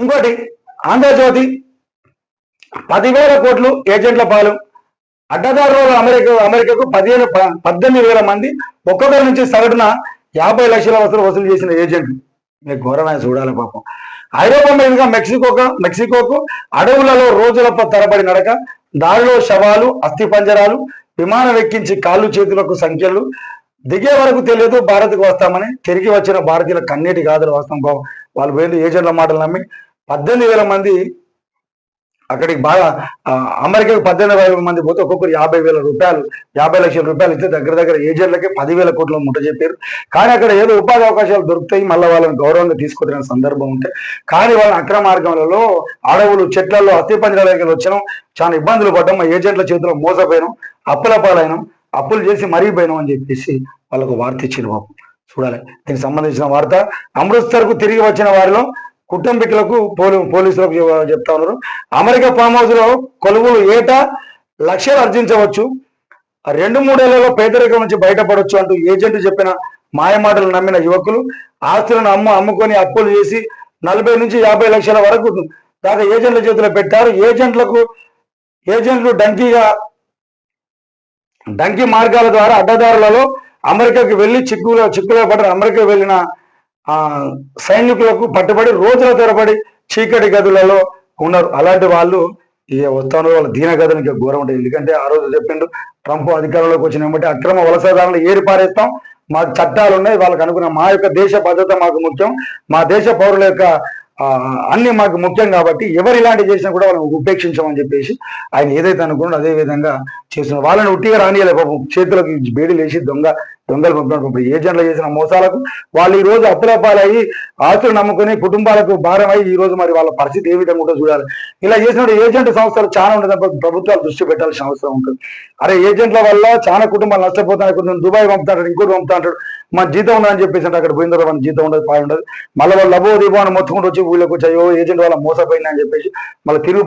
ఇంకోటి ఆంధ్రజ్యోతి పదివేల కోట్లు ఏజెంట్ల పాలు. అడ్డదారులు అమెరికా అమెరికాకు పదిహేను ప- పద్దెనిమిది వేల మంది ఒక్కొక్కరి నుంచి సగటున యాభై లక్షల వసూలు వసూలు చేసిన ఏజెంట్లు. మీకు ఘోరమైన చూడాలి పాపం. ఐరోపా మీదుగా మెక్సికోకు మెక్సికోకు అడవులలో రోజుల తరబడి నడక దారిలో శవాలు అస్థి పంజరాలు విమానం ఎక్కించి కాళ్ళు చేతులకు సంఖ్యలు. దిగే వరకు తెలియదు భారత్కు వస్తామని తిరిగి వచ్చిన భారతీయుల కన్నీటి గాథలు వస్తాం బాబు వాళ్ళు పోయింది ఏజెంట్ల మాటలు నమ్మి పద్దెనిమిది వేల మంది అక్కడికి బాగా ఆ, అమెరికాకు పద్దెనిమిది వేల మంది పోతే ఒక్కొక్కరు యాభై వేల రూపాయలు యాభై లక్షల రూపాయలు ఇస్తే దగ్గర దగ్గర ఏజెంట్లకి పదివేల కోట్ల ముట్ట చెప్పారు. కానీ అక్కడ ఏదో ఉపాధి అవకాశాలు దొరుకుతాయి మళ్ళీ వాళ్ళని గౌరవంగా తీసుకొచ్చిన సందర్భం ఉంటే. కానీ వాళ్ళని అక్రమ మార్గంలో అడవులు చెట్లలో అస్థి పంజరాల దగ్గర వచ్చినాం చాలా ఇబ్బందులు పడ్డాం మా ఏజెంట్ల చేతిలో మోసపోయినాం అప్పుల పాలైనాం అప్పులు చేసి మరీ పోయినాం అని చెప్పేసి వాళ్ళకు వార్త ఇచ్చింది బాబు. చూడాలి. దీనికి సంబంధించిన వార్త. అమృత్సర్కు తిరిగి వచ్చిన వారిలో కుటుంబీకులకు పోలీ పోలీసులకు చెప్తా ఉన్నారు. అమెరికా ఫామ్ హౌస్లో కొలువులు ఏటా లక్షలు ఆర్జించవచ్చు రెండు మూడేళ్ళలో పేదరికం నుంచి బయటపడవచ్చు అంటూ ఏజెంట్ చెప్పిన మాయమాటలు నమ్మిన యువకులు ఆస్తులను అమ్ము అమ్ముకొని అప్పులు చేసి నలభై నుంచి యాభై లక్షల వరకు దాకా ఏజెంట్ల చేతిలో పెట్టారు. ఏజెంట్లకు ఏజెంట్లు డంకీగా డంకీ మార్గాల ద్వారా అడ్డదారులలో అమెరికాకు వెళ్ళి చిక్కులో చిక్కులో పడిన అమెరికా వెళ్ళిన ఆ సైనికులకు పట్టుబడి రోజుల తరబడి చీకటి గదులలో ఉన్నారు. అలాంటి వాళ్ళు ఈ వస్తాను వాళ్ళ దీన గదులు ఇంకా ఘోరం ఉంటుంది ఎందుకంటే ఆ రోజు చెప్పిండు ట్రంప్ అధికారంలోకి వచ్చిన బట్టి అక్రమ వలసదారులు ఏరి పారేస్తాం. మాకు చట్టాలు ఉన్నాయి వాళ్ళకి అనుకున్న మా యొక్క దేశ భద్రత మాకు ముఖ్యం. మా దేశ పౌరుల యొక్క అన్ని మాకు ముఖ్యం కాబట్టి ఎవరు ఇలాంటి చేసినా కూడా వాళ్ళని ఉపేక్షించమని చెప్పేసి ఆయన ఏదైతే అనుకున్నాడో అదే విధంగా చేస్తున్నారు. వాళ్ళని ఉట్టిగా రానియలే పాపం. చేతులకు బేడీలు వేసి దొంగ దొంగలు పంపినారు పాపం ఏజెంట్లు చేసిన మోసాలకు వాళ్ళు ఈ రోజు అప్పులపాలయ్యి ఆస్తులు నమ్ముకుని కుటుంబాలకు భారం ఈ రోజు మరి వాళ్ళ పరిస్థితి ఏ విధంగా ఉంటుందో చూడాలి. ఇలా చేసినప్పుడు ఏజెంట్ సంస్థలు చాలా ఉంటుంది ప్రభుత్వాలు దృష్టి పెట్టాల్సిన అవసరం ఉంటుంది. అరే ఏజెంట్ల వల్ల చాలా కుటుంబాలు నష్టపోతాయి కొంచెం దుబాయ్ పంపుతాడు ఇంకోటి పంపుతాడు. మన జీతం ఉండదని చెప్పేసి అంటే అక్కడ పోయిన తర్వాత మన జీతం ఉండదు పాయి ఉండదు. మళ్ళీ వాళ్ళు లబో దీపో అని మొత్తుకుంటూ వచ్చి ఊళ్ళోకి వచ్చాయో ఏజెంట్ వాళ్ళ మోసపోయిందని చెప్పేసి మళ్ళీ తిరుగు